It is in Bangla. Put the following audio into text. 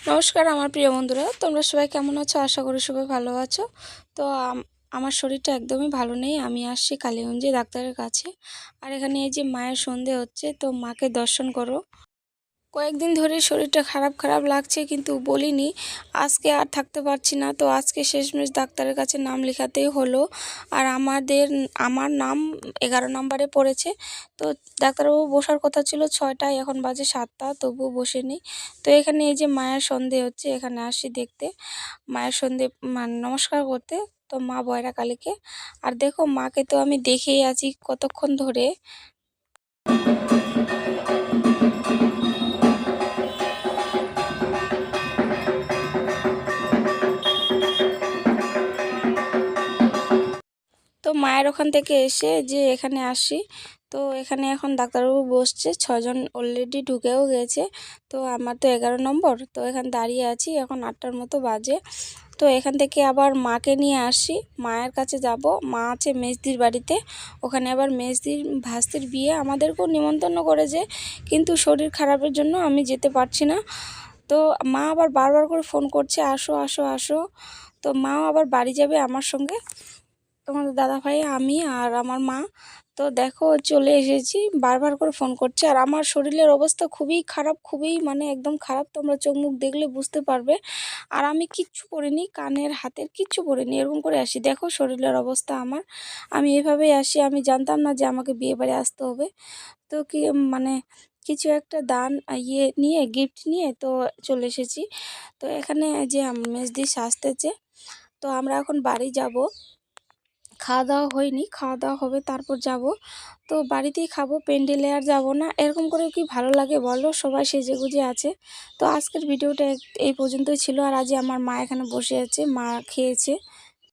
নমস্কার আমার প্রিয় বন্ধুরা, তোমরা সবাই কেমন আছো? আশা করি সবাই ভালো আছো। তো আমার শরীরটা একদমই ভালো নেই, আমি আসছি কালীগঞ্জে ডাক্তারের কাছে। আর এখানে এই যে মায়ের সন্ধে হচ্ছে, তো মাকে দর্শন করো। কয়েকদিন ধরে শরীরটা খারাপ খারাপ লাগছে কিন্তু বলিনি। আজকে আর থাকতে পারছি না। তো আজকে শেষমেশ ডাক্তারের কাছে নাম লেখাতেই হলো। আর আমাদের, আমার নাম এগারো নম্বরে পড়েছে। তো ডাক্তারবাবু বসার কথা ছিল ছয়টায়, এখন বাজে সাতটা, তবুও বসেনি। তো এখানে এই যে মায়ের সন্ধে হচ্ছে, এখানে আসি দেখতে। মায়ের সন্ধে নমস্কার করতে, তো মা বয়রা কালীকে। আর দেখো, মাকে তো আমি দেখেই আছি কতক্ষণ ধরে। তো মায়ের ওখান থেকে এসে যে এখানে আসি, তো এখানে এখন ডাক্তারবাবু বসছে, ছজন অলরেডি ঢুকেও গেছে, তো আমার তো এগারো নম্বর, তো এখানে দাঁড়িয়ে আছি, এখন আটটার মতো বাজে, তো এখান থেকে আবার মাকে নিয়ে আসি, মায়ের কাছে যাব, মা আছে মেজদির বাড়িতে, ওখানে আবার মেজদির ভাস্তির বিয়ে আমাদেরকেও নিমন্ত্রণ করেছে, কিন্তু শরীর খারাপের জন্য আমি যেতে পারছি না, তো মা আবার বারবার করে ফোন করছে, আসো আসো আসো, তো মাও আবার বাড়ি যাবে আমার সঙ্গে তোমাদের দাদা ভাই আমি আর আমার মা। তো দেখো, চলে এসেছি। বারবার করে ফোন করছে। আর আমার শরীরের অবস্থা খুবই খারাপ, খুবই মানে একদম খারাপ। তোমরা চোখ মুখ দেখলে বুঝতে পারবে। আর আমি কিচ্ছু পরিনি কানের, হাতের কিচ্ছু পরিনি এরকম করে আসি। দেখো, শরীরের অবস্থা আমার। আমি এভাবেই আসি। আমি জানতাম না যে আমাকে বিয়ে বাড়ি আসতে হবে। তো কি মানে কিছু একটা দান ইয়ে নিয়ে গিফট নিয়ে তো চলে এসেছি। তো এখানে যে মেজদি সাজতেছে, তো আমরা এখন বাড়ি যাব। খাওয়া দাওয়া হয়নি খাওয়া দাওয়া হবে, তারপর যাব। তো বাড়িতেই খাব প্যান্ডেলে আর যাব না। এরকম করে কি ভালো লাগে বলো? সবাই সেজে গুজে আছে। তো আজকের ভিডিওটা এই পর্যন্তই ছিল। আর আজ আমার মা এখানে বসে আছে, মা খেয়েছে।